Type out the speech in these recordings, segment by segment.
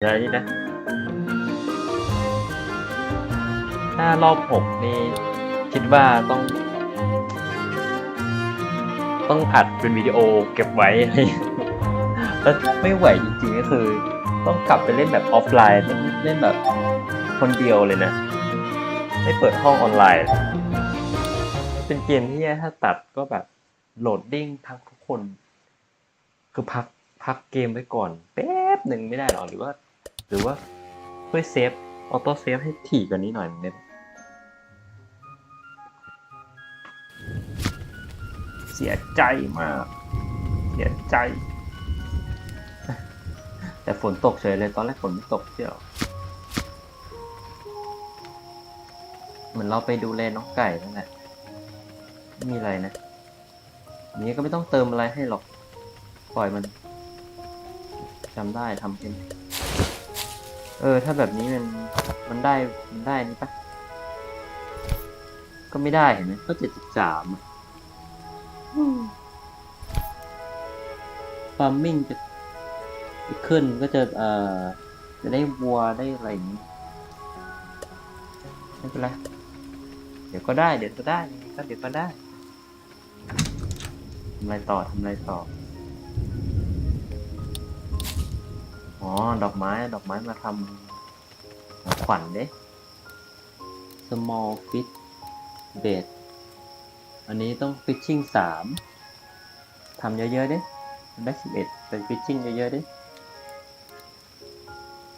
อะไรนี่นะ ถ้ารอบหกนี่คิดว่าต้อง ต้องอัดเป็นวิดีโอเก็บไว้อะไรแล้วไม่ไหวจริงๆก็คือ ต้องกลับไปเล่นแบบออฟไลน์เล่นแบบคนเดียวเลยนะ ไม่เปิดห้องออนไลน์ เป็นเกมที่ถ้าตัดก็แบบโหลดดิ้งพักทุกคน คือพักพักเกมไว้ก่อน แป๊บหนึ่งไม่ได้หรอหรือว่า หรือว่าเพื่อเซฟออโต้เซฟให้ถี่กว่านี้หน่อยเนี่ยเสียใจมาก เสียใจ แต่ฝนตกเฉยเลยตอนแรกฝนไม่ตกเที่ยวเหมือนเราไปดูแลน้องไก่นั่นแหละไม่มีอะไรนะอันนี้ก็ไม่ต้องเติมอะไรให้หรอก ปล่อยมันจำได้ทำเป็น เออ ถ้าแบบนี้มันมันได้มันได้นี่ปะก็ไม่ได้เห็นไหมก็เจ็ดสิบสามฟาร์มมิ่งจะจะขึ้นก็จะเอ่อจะได้วัวได้อะไรอย่างนี้ไม่เป็นไรเดี๋ยวก็ได้ เดี๋ยวก็ได้ยังไงก็เดี๋ยวก็ได้ทำอะไรต่อทำอะไรต่อ อ๋อ ดอกไม้ ดอกไม้มาทำของขวัญเด้ small fish bait อันนี้ต้อง fishing สามทำเยอะๆเด้ได้สิบเอ็ดเป็น fishing เยอะๆเด้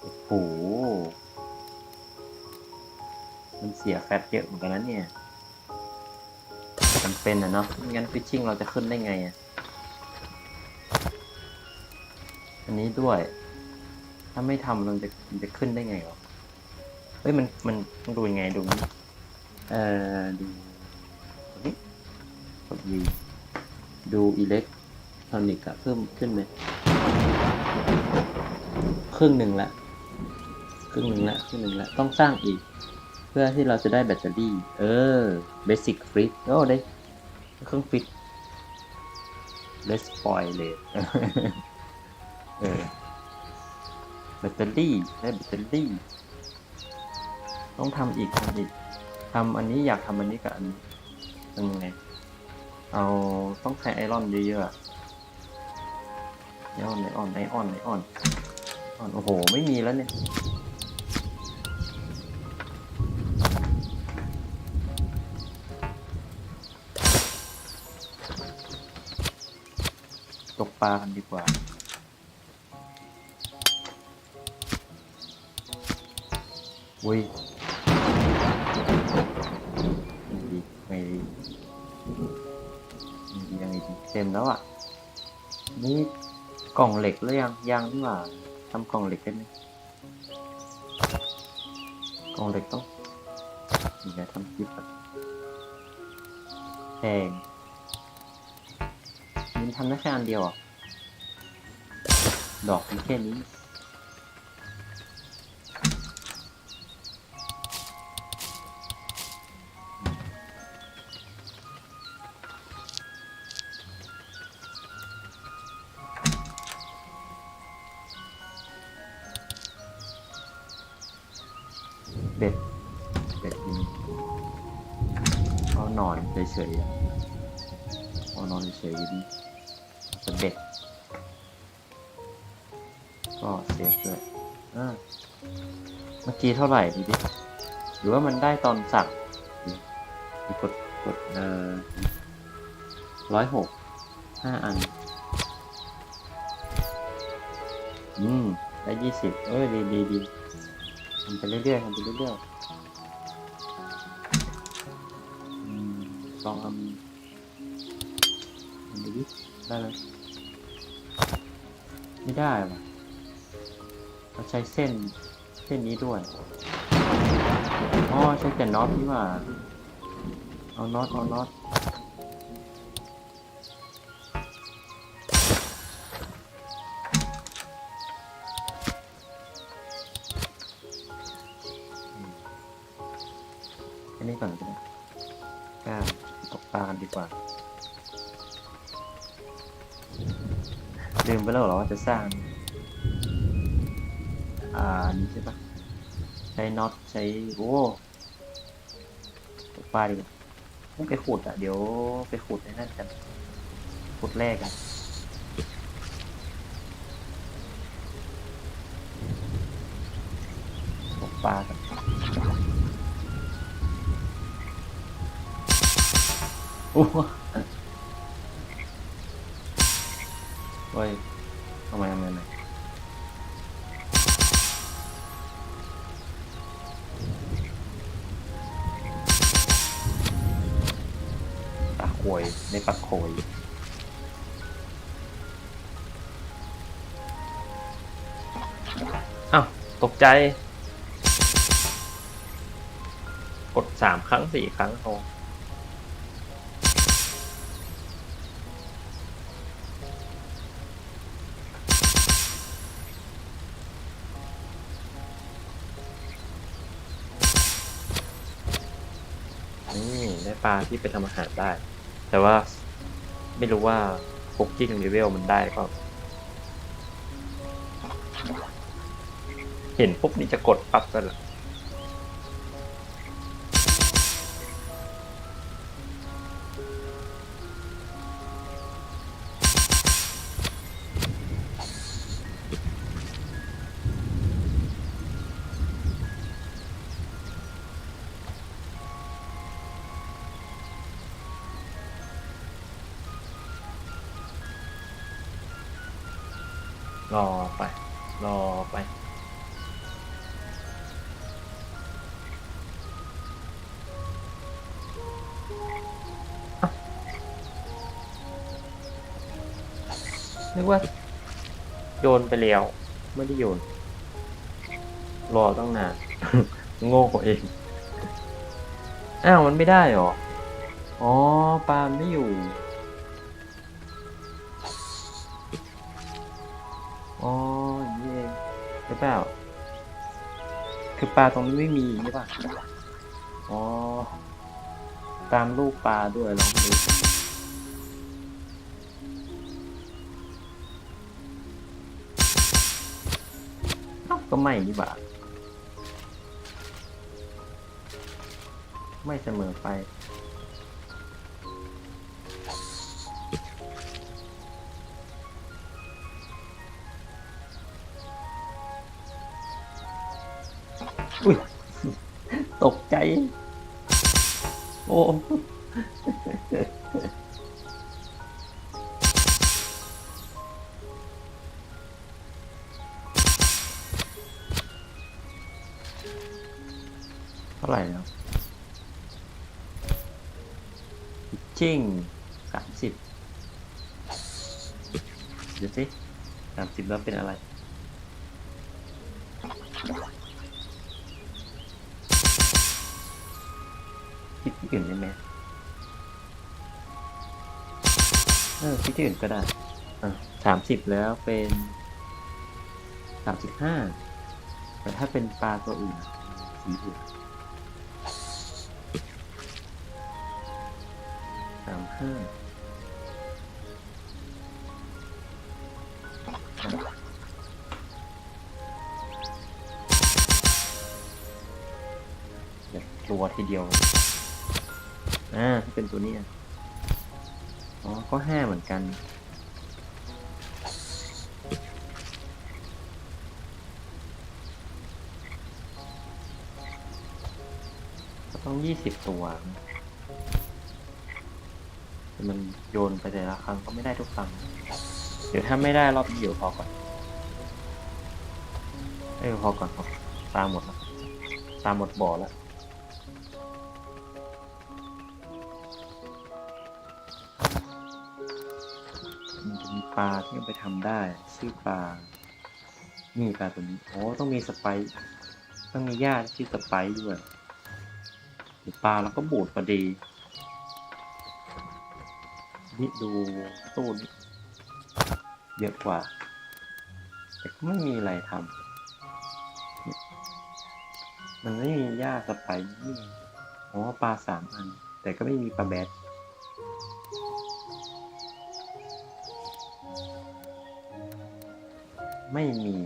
โอ้โห มันเสียแฟตเยอะเหมือนกันนะเนี่ยจำเป็นอะเนาะไม่งั้น fishing เราจะขึ้นได้ไงอะอันนี้ด้วย ถ้าไม่ทำมันจะมันจะขึ้นได้ไงวะเฮ้ยมันมันมันดูยังไงดูนี่เอ่อดูนี้กด V ดูอิเล็กทรอนิกส์อะเพิ่มขึ้นไหมครึ่งหนึ่งละครึ่งหนึ่งละครึ่งหนึ่งละต้องสร้างอีก เพื่อที่เราจะได้แบตเตอรี่ เออเบสิกฟรีโอ้ได้เครื่องฟิตเลสปอยเลยเออ แบตเตอรี่ได้แบตเตอรี่ ต้องทำอีกทำอีกทำอันนี้อยากทำอันนี้กับอันนี้ทำยังไงเอาต้องใช้ไอรอนเยอะๆอะไอออนไอออนไอออนไอออนออนโอ้โห ไม่มีแล้วเนี่ยตกปลากันดีกว่า อุ้ยไม่ดีไม่ดีไม่ดียังไงดีเต็มแล้วอะ นี่กล่องเหล็กหรือยังยังนี่หว่าทำกล่องเหล็กได้ไหมกล่องเหล็กต้องนี่นะทำคลิปแบบแพงมันทำได้แค่อันเดียวอะดอกมีแค่นี้ นอนเฉยๆเอานอนเฉยๆดีจะเบ็ดก็เซฟด้วยอ่าเมื่อกี้เท่าไหร่ดูดิหรือว่ามันได้ตอนสั่งดูกดกดเอ่อร้อยหกห้าอัน อืม ได้ยี่สิบเอ้ยดีดีดีทำไปเรื่อยๆทำไปเรื่อยๆ องเอาทำดูดิได้ไหมไม่ได้ว่ะเราใช้เส้นเส้นนี้ด้วยอ๋อใช้แต่น็อตนี่ว่า เอาน็อตเอาน็อตแค่นี้ก่อนก็ได้ก้าว ปลากันดีกว่าลืมไปแล้วเหรอว่าจะสร้าง อ่านี้ใช่ปะใช้น็อตใช้โอ้ตกปลาดีกว่าต้องไปขุดอะ เดี๋ยวไปขุดในนั่นกันขุดแรกอะตกปลากัน โอ้ยทำไมทำไมทำไปลาโขยในปลาโขยอ้าว ตกใจ กดสามครั้งสี่ครั้งพอ ได้ปลาที่ไปทำอาหารได้ แต่ว่าไม่รู้ว่าคุกกิ้งเลเวลมันได้ก็เห็นปุ๊บนี่จะกดปั๊บกันละ รอไป รอไป นึกว่า โยนไปแล้ว ไม่ได้โยน รอตั้งนาน โง่เอง อ้าว มันไม่ได้หรอ อ๋อ ปาล์มไม่อยู่ อ๋ออย่างนี่เองหรือเปล่า คือปลาตรงนี้ไม่มีใช่ป่ะอ๋อ ตามลูกปลาด้วยลองดูเอ้าก็ไม่นี่บ่าไม่เสมอไป อุ้ยตกใจ โอ้เท่าไหร่แล้วจริงสามสิบเดี๋ยวสิสามสิบแล้วเป็นอะไร ที่อื่นได้ไหมเออที่อื่นก็ได้ อะสามสิบแล้วเป็นสามสิบห้าแต่ถ้าเป็นปลาตัวอื่นสีอื่นสามห้าตัวทีเดียว อ่าถ้าเป็นตัวนี้อ๋อ ก็ห้าเหมือนกันก็ต้องยี่สิบตัวมันโยนไปแต่ละครั้งก็ไม่ได้ทุกครั้ง เดี๋ยวถ้าไม่ได้รอบเดียวพอก่อน เอ้ยพอก่อนพอตามหมดแล้ว ตามหมดบ่อแล้ว ปลาที่ไปทำได้ ชื่อปลามีปลาตัวนี้โอ้ต้องมีสไปซ์ต้องมีญาติชื่อสไปซ์ด้วยหรือปลาแล้วก็บูดพอดี นี่ดูตู้นี้เยอะกว่า แต่ก็ไม่มีอะไรทำมันไม่มีหญ้าสไปซ์นี่อ๋อปลาสามอัน แต่ก็ไม่มีปลาแบด ไม่มี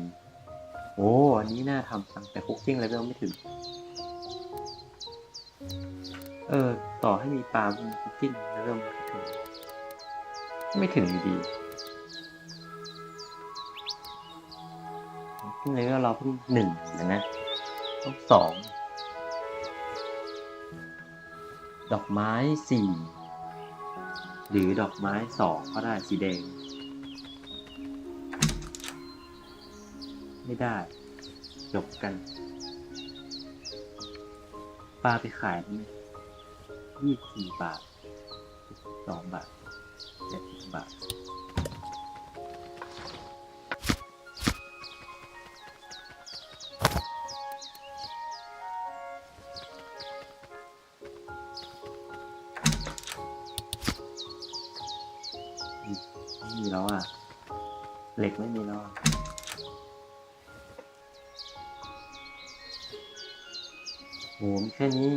โอ้อันนี้น่าทำจังแต่คุกกิ้งเลเวลไม่ถึง เออ ต่อให้มีปลาคุกกิ้งเลเวลไม่ถึง ไม่ถึงอยู่ดีคุกกิ้งเลเวลเราเพิ่งหนึ่งนะนะต้องสองดอกไม้สี่หรือดอกไม้สองก็ได้สีแดง ไม่ได้ จบกัน ปลาไปขายได้ไหมยี่สิบสี่บาทสองบาทเจ็ดสิบบาท ไม่มีแล้วอะ เหล็กไม่มีแล้ว โหมแค่นี้